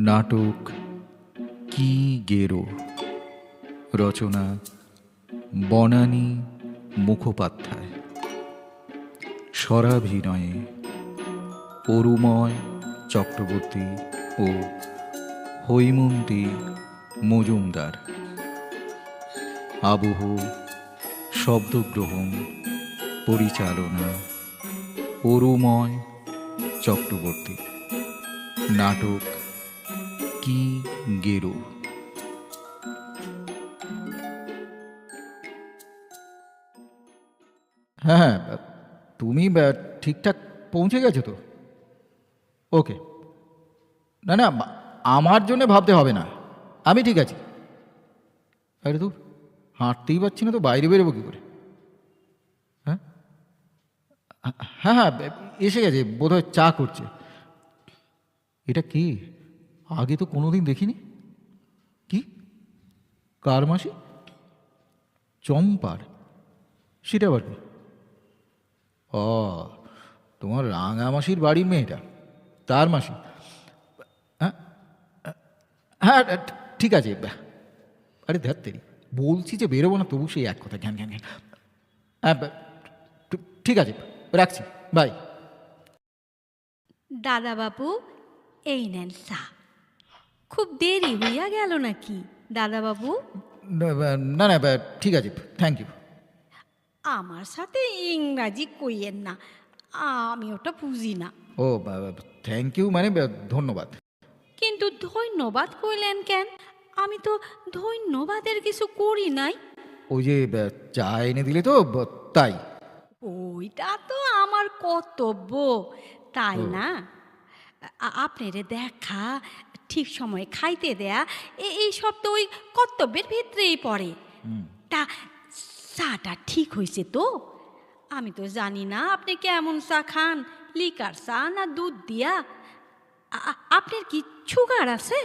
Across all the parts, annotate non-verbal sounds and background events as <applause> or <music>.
নাটক কি গেরো? রচনা বনানী মুখোপাধ্যায়। স্বরাভিনয়ে অরুময় চক্রবর্তী ও হৈমন্তী মজুমদার। আবহ শব্দগ্রহণ পরিচালনা অরুময় চক্রবর্তী। নাটক কি গেরো? হ্যাঁ হ্যাঁ তুমি ঠিকঠাক পৌঁছে গেছো তো? ওকে। না না আমার জন্য ভাবতে হবে না। আমি ঠিক আছি। আরে তো হাঁটতেই পারছি না তো, বাইরে বেরোবো কী করে? হ্যাঁ? হ্যাঁ হ্যাঁ এসে গেছে, বোধহয় চা করছে। এটা কি? আগে তো কোনোদিন দেখিনি। কি? কার মাসি? চম্পার। সেটা আবার কি? ও, তোমার রাঙা মাসির বাড়ির মেয়েটা। তার মাসি। হ্যাঁ হ্যাঁ ঠিক আছে আরে ধ্যাত্তেরি বলছি যে বেরোবো না, তবু সেই এক কথা, ঘ্যান ঘ্যান হ্যাঁ ঠিক- আছে, রাখছি, বাই। দাদাবাবু এই নেন চা। খুব দেরি হইয়া গেল নাকি দাদাবাবু? না না ঠিক আছে থ্যাংক ইউ আমার সাথে ইংরাজি কইয়েন না আমি ওটা বুঝি না। ও থ্যাংক ইউ মানে ধন্যবাদ। কিন্তু ধন্যবাদ কইলেন কেন? আমি তো ধন্যবাদের কিছু করি নাই। ওই যে চা এনে দিলে তো তাই। ওইটা তো আমার কর্তব্য তাই না? আপনারে দেখা ঠিক সময়ে খাইতে দেয়া এই সব তো ওই কর্তব্যের ভিতরেই পড়ে। তা চাটা ঠিক হয়েছে তো? আমি তো জানি না আপনি কেমন চা খান লিকার চা না দুধ দিয়া। আপনার কি সুগার আছে?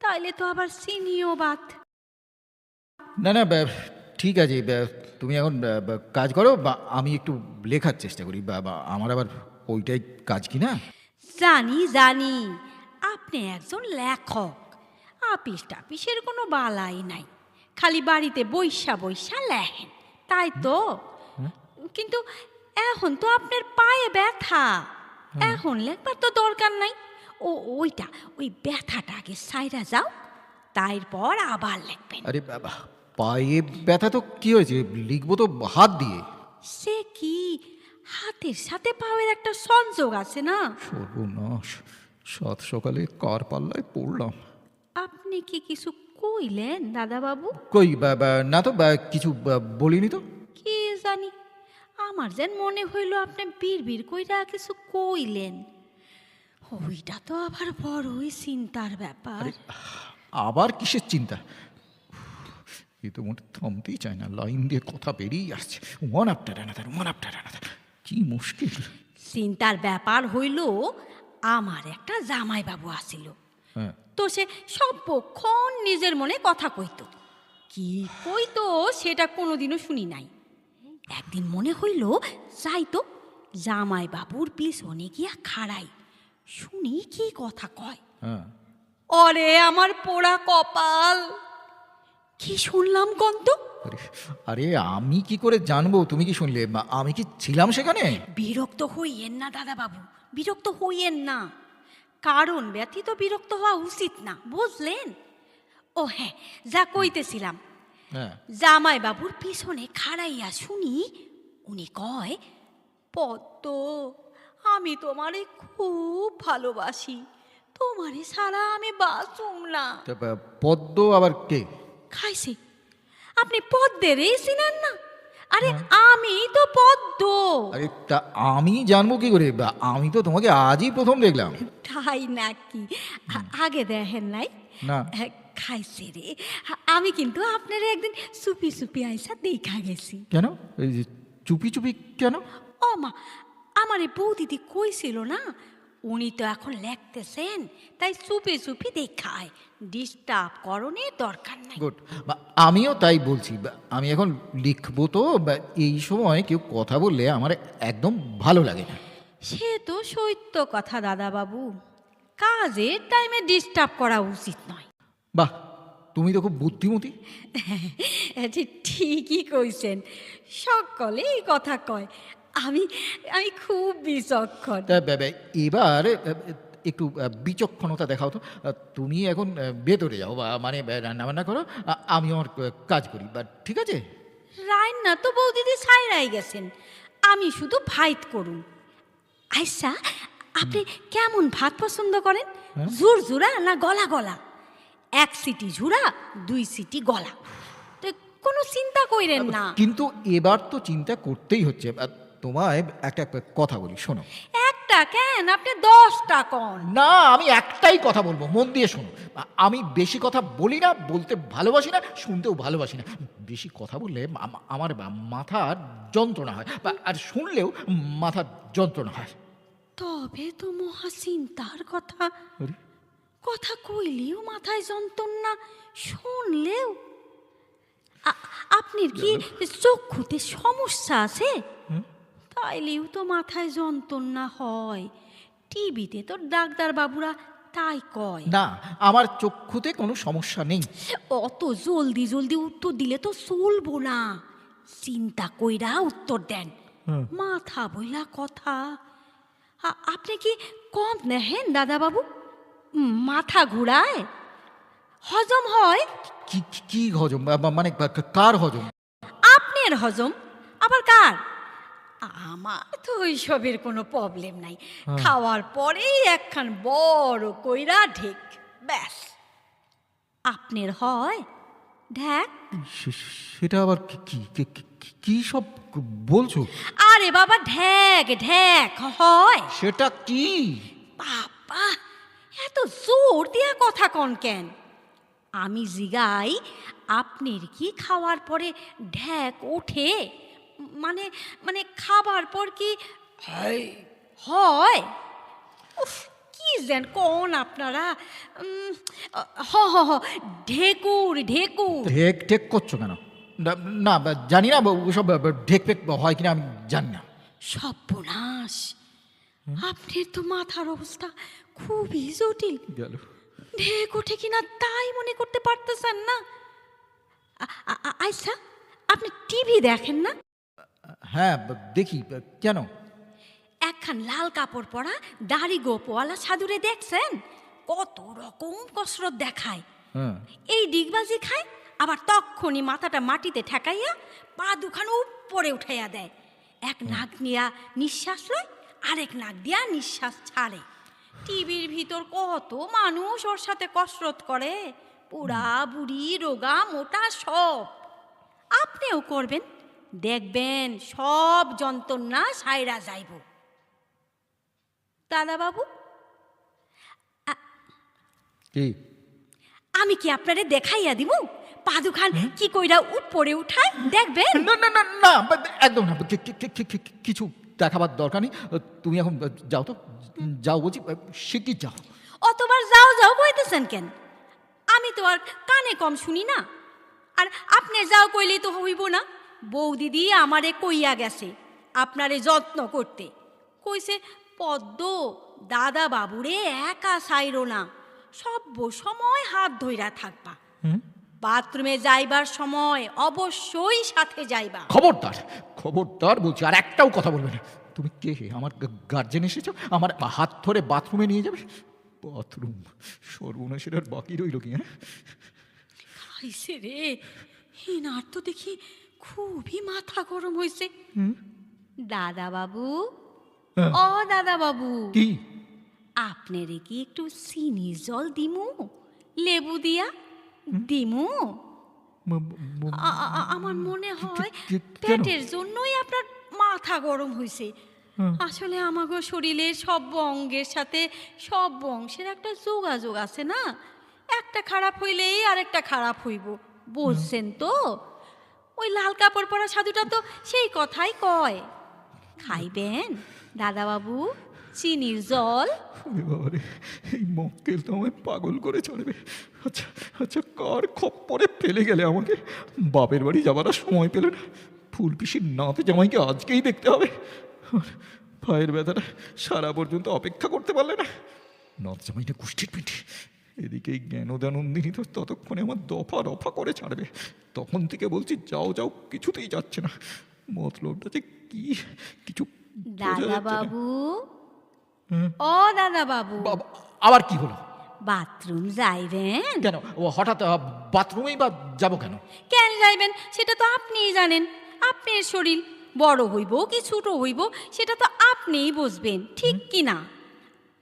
তাইলে তো আবার চিনিও বাত না না ঠিক আছে তুমি এখন কাজ করো বা আমি একটু লেখার চেষ্টা করি আমার আবার ওইটাই কাজ কি না জানি জানি। আপনি একজন লেখক। আপিস টাপিসের কোনো বালাই নাই। খালি বাড়িতে বৈশা বৈশা লেখেন। তাই তো? কিন্তু এখন তো আপনার পায়ে ব্যথা। এখন লেখবার তো দরকার নাই। ও ওইটা ওই ব্যথাটা আগে সাইরা যাও তারপর আবার লিখবেন। আরে বাবা পায়ে ব্যথা তো কি হয়েছে? লিখব তো হাত দিয়ে। সে কি? হাতের সাথে পাওয়ের একটা সংযোগ আছে না? সর্বনাশ। সাত সকালে কার পাল্লায় পড়লাম। আপনি কি কিছু কইলেন দাদাবাবু? কই বা, বা, না তো বা, কিছু বা, বলিনি তো? কি জানি আমার যেন মনে হইল আপনি বীর কইরা কিছু কইলেন। ওইটা তো আবার বড়ই চিন্তার ব্যাপার। আবার কিসের চিন্তা? এ তো মোটে থামতেই চায় না লাইন দিয়ে কথা বেরিয়ে আসছে। One after another one after another কি মুশকিল। চিন্তার ব্যাপার হইল আমার একটা জামাইবাবু আসিল। হ্যাঁ। তো সে সবক্ষণ নিজের মনে কথা কইতো। কি কইতো সেটা কোনোদিনও শুনি নাই। একদিন মনে হইল যাই তো জামাই বাবুর পিছনে গিয়া খাড়াই। শুনি কি কথা কয়। হ্যাঁ। অরে আমার পোড়া কপাল। কি শুনলাম কন্ত? আরে আমি কি করে জানব? তুমি কি শুনলে? আমি কি ছিলাম সেখানে? বিরক্ত হইয়েন না দাদা বাবু বিরক্ত হইয়েন না। কারণ ব্যতীত বিরক্ত হওয়া উচিত না বুঝলেন? ও হ্যাঁ যা কইতেছিলাম। হ্যাঁ। জামাই বাবুর পিছনে খাড়াইয়া শুনি উনি কয় পদ্ম আমি তোমারে খুব ভালোবাসি। তোমারে সারা আমি বাঁচুম না। পদ্ম আবার কে? খাইছে। আপনি পদ্মেরই চিনেন না। আরে আমি তো পদ্ম আরে তা আমি জানব কি করে? বা, আমি তো তোমাকে আজই প্রথম দেখলাম। তাই নাকি? আগে দেখেন নাই? না। হ্যাঁ, খাইছে রে। আমি কিন্তু আপনার একদিন সুপি সুপি আইসা দেখা গেছি। কেন? চুপি চুপি কেন? ও মা আমার এই বৌদিদি কইছিল না উনি তো এখন লেখতেছেন তাই চুপি চুপি দেখায়। ডিস্টার্ব করণের দরকার নাই। গুড আমিও তাই বলছি। আমি এখন লিখব তো এই সময় কেউ কথা বললে আমার একদম ভালো লাগে না। সে তো সত্য কথা দাদা বাবু কাজের টাইমে ডিস্টার্ব করা উচিত নয়। বাহ তুমি তো খুব বুদ্ধিমতী। <laughs> ঠিকই কইছেন। সকলে এই কথা কয়। আমি আমি খুব বিচক্ষণ। এবার একটু বিচক্ষণতা দেখাও তো। তুমি এখন ভেতরে যাও বা মানে রান্না বান্না করো আমি আমার কাজ করি বা ঠিক আছে? রান্না তো বৌদিদি ছাইরাই গেছেন। আমি শুধু ভাইত করুন। আচ্ছা আপনি কেমন ভাত পছন্দ করেন? জুর জুরা না গলা গলা? এক সিটি ঝুরা দুই সিটি গলা। কোনো চিন্তা কইরেন না। কিন্তু এবার তো চিন্তা করতেই হচ্ছে। তোমায় একটা কথা বলি শোনো। একটা কেন? আপনি দশটা কন। না আমি একটাই কথা বলব মন দিয়ে শোনো। আমি বেশি কথা বলি না বলতে ভালোবাসি না শুনতেও ভালোবাসি না। বেশি কথা বললে আমার মাথার যন্ত্রণা হয় আর শুনলেও মাথার যন্ত্রণা হয়। তবে তো মহা চিন্তার কথা। কথা কইলেও মাথায় যন্ত্রণা শুনলেও। আপনার কি চক্ষুতে সমস্যা আছে? তাইলেও তো মাথায় যন্ত্রণা হয়। টিভিতে তো ডাক্তার বাবুরা তাই কয়। না আমার চক্ষুতে কোনো সমস্যা নেই। অত জলদি জলদি উত্তর দিলে তো চলবো না। চিন্তা কইরা উত্তর দেন। মাথা বইলা কথা। আপনি কি কম নেহেন দাদাবাবু? উম, মাথা ঘুরায়? হজম হয়? কি কি- হজম? মানে কার হজম? আপনার হজম। আবার কার? আমার তো ওইসবের কোনো প্রবলেম নাই। খাওয়ার পরেই একখান বড় কইরা ঢেক ব্যাস। আপনার হয়? ঢ্যাক সেটা আবার কি কি- কি কি- কি সব বলছো? আরে বাবা ঢ্যাক ঢ্যাক হয়। সেটা কি? বাবা এত জোর দিয়া কথা কন কেন? আমি জিগাই আপনার কি খাওয়ার পরে ঢ্যাক ওঠে? মানে মানে খাবার পর কি হয়। হয়? উফ, কি যেন কোন আপনারা হ হ হ ঢেকুর ঢেকুর। ঢেক ঢেক করছ কেন? না, জানি না বা- ওসব বা- বা ঢেক ফেক হয় কিনা আমি জানি না। সর্বনাশ। আপনার তো মাথার অবস্থা খুবই জটিল। গেল। ঢেক ওঠে কিনা তাই মনে করতে পারতেছেন না? আচ্ছা আপনি টিভি দেখেন না? হ্যাঁ দেখি কেন? একখান লাল কাপড় পরা দাড়ি গোপওয়ালা সাধুরে দেখছেন? কত রকম কসরত দেখায়। হ্যাঁ। এই ডিগবাজি খায় আবার তক্ষণি মাথাটা মাটিতে ঠেকাইয়া পা দুখান উপরে উঠাইয়া দেয়। এক নাক নিয়া নিঃশ্বাস লয় আরেক নাক দিয়া নিঃশ্বাস ছাড়ে। টিভির ভিতর কত মানুষ ওর সাথে কসরত করে। বুড়া বুড়ি রোগা মোটা সব। আপনিও করবেন? দেখবেন সব যন্ত্রণা সাইরা যাইব। দাদাবাবু? কি? আমি কি আপনারে দেখাইয়া দিব পাদুখান কি কইরা উপরে উঠায় দেখবেন? না না না না একদম না কিছু দেখাবার দরকার নেই। তুমি এখন যাও তো। যাও বলছি শিখি যাও। অতবার যাও যাও কইতেছেন কেন? আমি তো আর কানে কম শুনি না। আর আপনি যাও কইলেই তো হইব না। বউ দিদি আমারে কইয়া গেছে আপনারে যত্ন করতে। কইছে পদ্ম দাদা বাবুরে একা সাইরো না সব সময় হাত ধইরা থাকবা। বাথরুমে যাইবার সময় অবশ্যই সাথে যাইবা। খবরদার খবরদার বলছি আর একটাও কথা বলবে না। তুমি কে আমার গার্জেন এসেছ? আমার হাত ধরে বাথরুমে নিয়ে যাবে? বাথরুম সর্বনাশের আর বাকি রইল কি হ্যাঁ? আইসে রে। হিনার তো দেখি খুবই মাথা গরম হয়েছে। দাদা বাবু হ্যাঁ। ও দাদা বাবু কি? আপনারে কি একটু চিনির জল দিমু? লেবু দিয়া? দিমু? আমার মনে হয় পেটের জন্যই আপনার মাথা গরম হয়েছে। হ্যাঁ। আসলে আমাগো শরীরের সব অঙ্গের সাথে সব অংশের একটা যোগাযোগ আছে না? একটা খারাপ হইলেই আরেকটা খারাপ হইব। বলছেন তো? ওই লাল কাপড় পরা সাধুটা তো সেই কথাই কয়। খাইবেন? দাদাবাবু, চিনির জল? বাবারে, এই মক্কেল তো আমায় পাগল করে চলবে আচ্ছা আচ্ছা কার খপ্পরে ফেলে গেলে আমাকে? বাপের বাড়ি যাবার সময় পেলে না। ফুল পিসির নাতে জামাইকে আজকেই দেখতে হবে। পায়ের ব্যথাটা সারা পর্যন্ত অপেক্ষা করতে পারলে না। নর্জামাইনে গোষ্ঠীর পিঠে। এদিকে এই জ্ঞানদানন্দিনী তো ততক্ষণে আমার দফা রফা করে ছাড়বে। তখন থেকে বলছি যাও যাও কিছুতেই যাচ্ছে না। মতলবটা যে কি কিছু দাদা। বাবু হ্যাঁ। ও দাদা বাবু বাবা, আবার কি হলো? বাথরুম যাইবেন? কেন? ও হঠাৎ বাথরুমেই বা যাব কেন? কেন যাইবেন? সেটা তো আপনিই জানেন। আপনার শরীর বড় হইব কি ছোট হইব সেটা তো আপনিই বুঝবেন ঠিক কি না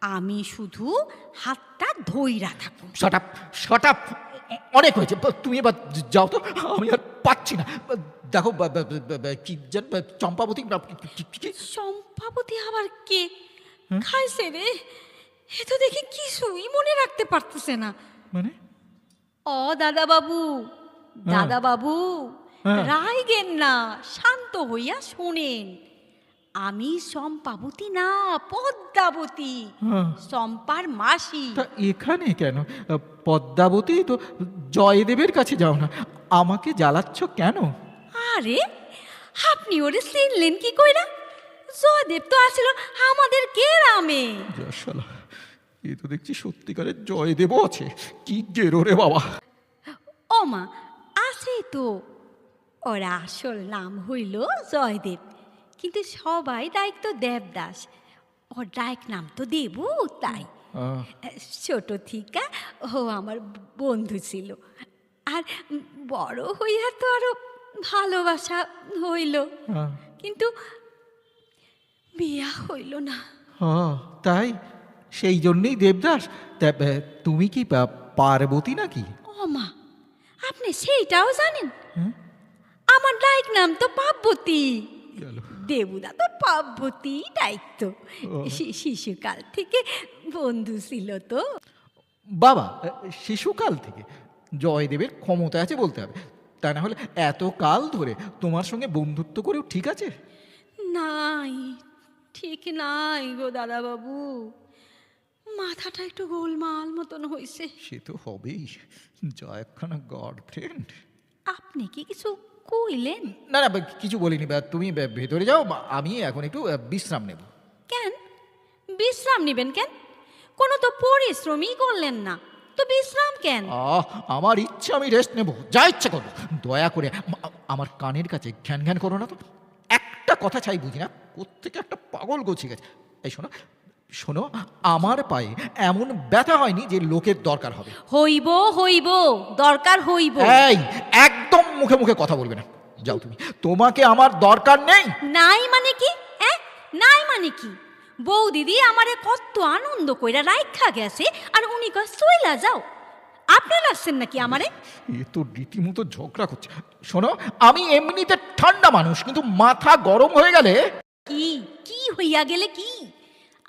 আমি শুধু হাতটা ধইরা শট আপ শট আপ অনেক হয়েছে তুমি এবার যাও তো আমি আর পাচ্ছি না। দেখো কি চম্পাবতী সম্পাবতী আবার কে? খাইছে রে। এ তো দেখি কিছুই মনে রাখতে পারতেছে না। মানে? ও দাদা বাবু দাদা বাবু হ্যাঁ। রাইগেন না শান্ত হইয়া শোনেন। আমি সম্পাবতী না পদ্মাবতী। হ্যাঁ। সম্পার মাসি। তা এখানে কেন? পদ্মাবতী তো জয়দেবের কাছে যাও না। আমাকে জ্বালাচ্ছ কেন? আরে আপনি ওরে চিনলেন কি কইরা? জয়দেব তো আসিল আমাদের গ্রামে যশালা এ তো দেখছি সত্যিকারের জয়দেবও আছে। কি গেরো রে বাবা। ও মা আছে তো। ওর আসল নাম হইল জয়দেব। কিন্তু সবাই দায়িত্ব দেবদাস। ওর ডাইক নাম তো দেবু তাই। ছোট থিকা ও আমার বন্ধু ছিল। আর বড় হইয়া তো আরও ভালোবাসা হইল। কিন্তু বিয়া হইল না। তাই? সেই জন্যই দেবদাস? তা তুমি কি পার্বতী নাকি? ও মা আপনি সেইটাও জানেন? হ্যাঁ? আমার ডাইক নাম তো পার্বতী। দেবুদা তো পার্বতী দায়িত্ব। শিশুকাল থেকে বন্ধু ছিল তো। বাবা শিশুকাল থেকে। জয়দেবের ক্ষমতা আছে বলতে হবে। তা না হলে এত কাল ধরে তোমার সঙ্গে বন্ধুত্ব করেও ঠিক আছে? নাই ঠিক নাই গো দাদাবাবু। মাথাটা একটু গোলমাল মতন হয়েছে সে তো হবেই যা একখানা আপনি কি কিছু কইলেন? না না বা- কিছু বলিনি বা তুমি বে- ভেতরে যাও বা- আমি এখন একটু আহ, বিশ্রাম নেব। কেন? বিশ্রাম নেবেন কেন? কোনো তো পরিশ্রমই করলেন না। তো বিশ্রাম কেন? আহ আমার ইচ্ছা আমি রেস্ট নেব। যা ইচ্ছা করব। দয়া করে আম- আমার কানের কাছে ঘ্যান ঘ্যান করো না তো। একটা কথা চাই বুঝি না কোত্থেকে একটা পাগল গোছি গেছে। এই শোনো শোনো আমার পায়ে এমন ব্যথা হয়নি যে লোকের দরকার হবে। হইব হইব দরকার হইব। এই একদম মুখে মুখে কথা বলবে না। যাও তুমি। তোমাকে আমার দরকার নেই। নাই মানে কি? হ্যাঁ নাই মানে কি? বউ দিদি আমারে কত আনন্দ কইরা রাইখা গেছে আর উনি কয় চইলা যাও। আপনি লাগছেন নাকি আমারে? এ তো রীতিমতো ঝগড়া করছে। শোনো আমি এমনিতে ঠান্ডা মানুষ কিন্তু মাথা গরম হয়ে গেলে কি? কি হইয়া গেলে কি?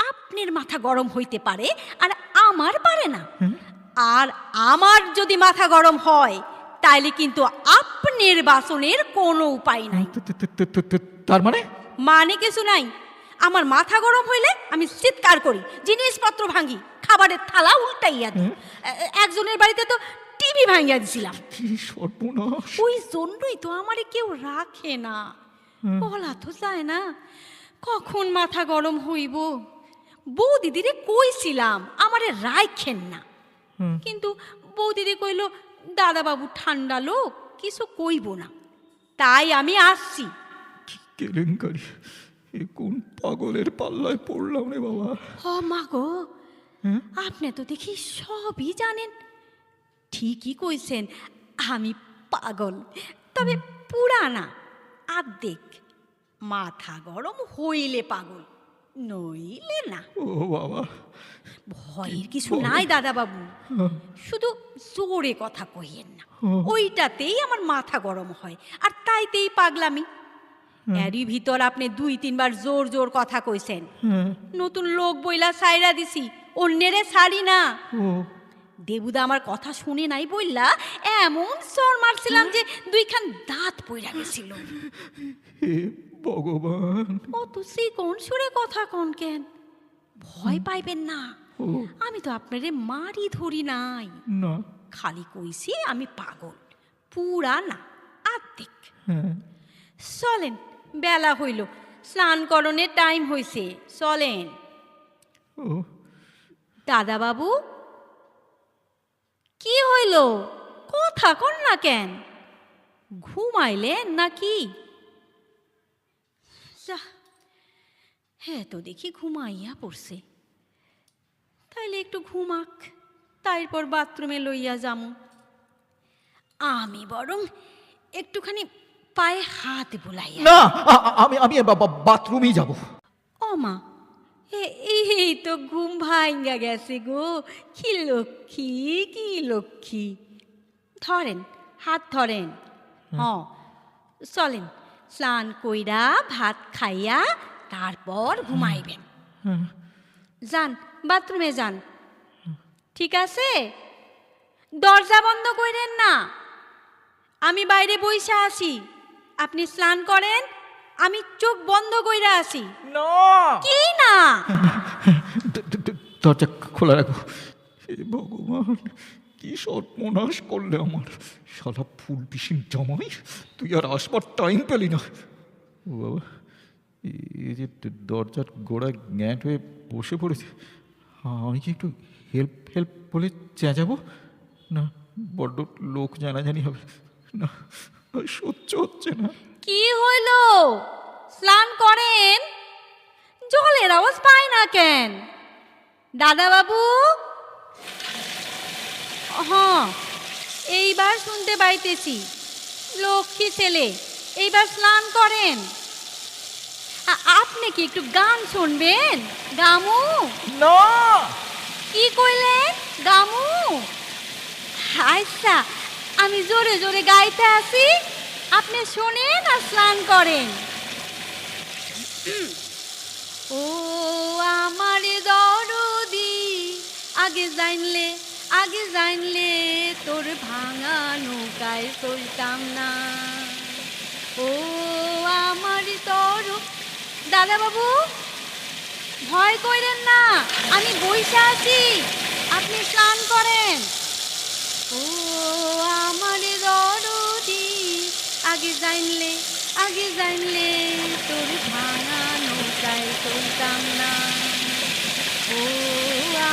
আপনার মাথা গরম হইতে পারে আর আমার পারে না। আর আমার যদি মাথা গরম হয় তাইলে কিন্তু আপনার বাসনের কোনো উপায় নাই। তার মানে? মানে কিছু নাই। আমার মাথা গরম হইলে আমি চিৎকার করি জিনিসপত্র ভাঙি খাবারের থালা উল্টাইয়া দিই। একজনের বাড়িতে তো টিভি ভাঙিয়া দিছিলাম। ওই জন্যই তো আমারে কেউ রাখে না। বলা তো যায় না। কখন মাথা গরম হইব? বউ দিদিরে কইছিলাম আমারে রাইখেন না। কিন্তু বউ দিদি কইল দাদাবাবু ঠান্ডা লোক কিছু কইব না। তাই আমি আসছি। কেলেঙ্কারি? এ কোন পাগলের পাল্লায় পড়লাম রে বাবা। হ মা গো আপনি তো দেখি সবই জানেন। ঠিকই কইছেন আমি পাগল তবে পুরানা আর্ধেক। মাথা গরম হইলে পাগল। নইলে না ও বাবা। ভয়ের কিছু নাই দাদা বাবু শুধু জোরে কথা কইয়েন না। ওইটাতেই আমার মাথা গরম হয় আর তাইতেই পাগলামি। এরই ভিতর আপনি দুই তিনবার জোর জোর কথা কইছেন। নতুন লোক বইলা সাইরা দিছি অন্যেরে ছাড়ি না। দেবুদা আমার কথা শুনে নাই বললা এমন চর মারছিলাম যে দুইখান দাঁত পইরা গেছিল। ভগবান। অত কোন সুরে কথা কোন কেন? ভয় পাইবেন না। আমি তো আপনারে মারি ধরি নাই। না। খালি কইছি আমি পাগল পুরা না আর্ধেক হ্যাঁ। চলেন বেলা হইল স্নান করণের টাইম হইছে চলেন। ও। দাদাবাবু কি হইল? কথা কন না কেন? ঘুমাইলেন নাকি? যাহ, হ্যাঁ তো দেখি ঘুমাইয়া পড়ছে। তাইলে একটু ঘুমাক তারপর বাথরুমে লইয়া যামু। আমি বরং একটুখানি পায়ে হাত বুলাইয়া না আমি আমি বাথরুমেই যাব। ও মা এই তো ঘুম ভাঙ্গা গেছে গো। কি লক্ষ্মী কি লক্ষ্মী। ধরেন হাত ধরেন। হ চলেন। স্নান কইরা ভাত খাইয়া তারপর ঘুমাইবেন। যান বাথরুমে যান। ঠিক আছে? দরজা বন্ধ কইরেন না। আমি বাইরে বইসা আছি। আপনি স্নান করেন আমি চোখ বন্ধ কইরা আসি না। কি না? দ- দ- দ- দরজা খোলা রাখো। ভগবান। কি সর্বনাশ করলে আমার? শালা ফুল পিসিন জামাই তুই আর আসবার টাইম পেলি না। ও বাবা এই যে দরজার গোড়ায় গ্যাঁট হয়ে বসে পড়েছে আমি কি একটু হেল্প হেল্প বলে চেঁচাবো? না বড্ড লোক জানাজানি হবে। না সহ্য হচ্ছে না। কি হইল? স্নান করেন? জলের আওয়াজ পায় না কেন? দাদা বাবু হ্যাঁ এইবার শুনতে পাইতেছি। লক্ষ্মী ছেলে এইবার স্নান করেন। আপনি কি একটু গান শুনবেন? গামু? না। কি কইলেন? গামু? আচ্ছা আমি জোরে জোরে গাইতে আসি। আপনি শোনেন আর স্নান করেন। ও আমার দরদি আগে জানলে আগে জানলে তোর ভাঙা নৌকায় চলতাম না। ও আমার তর দাদা বাবু ভয় করেন না, আমি বইসা আছি, আপনি স্নান করেন। ও আমার দরদি, আগে জানলে আগে জানলে তোর ভাঙা নৌকায় চলতাম না ও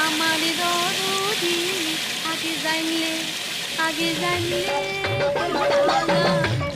আমার দরদি আগে জানলে আগে জানলে তোর ভাঙা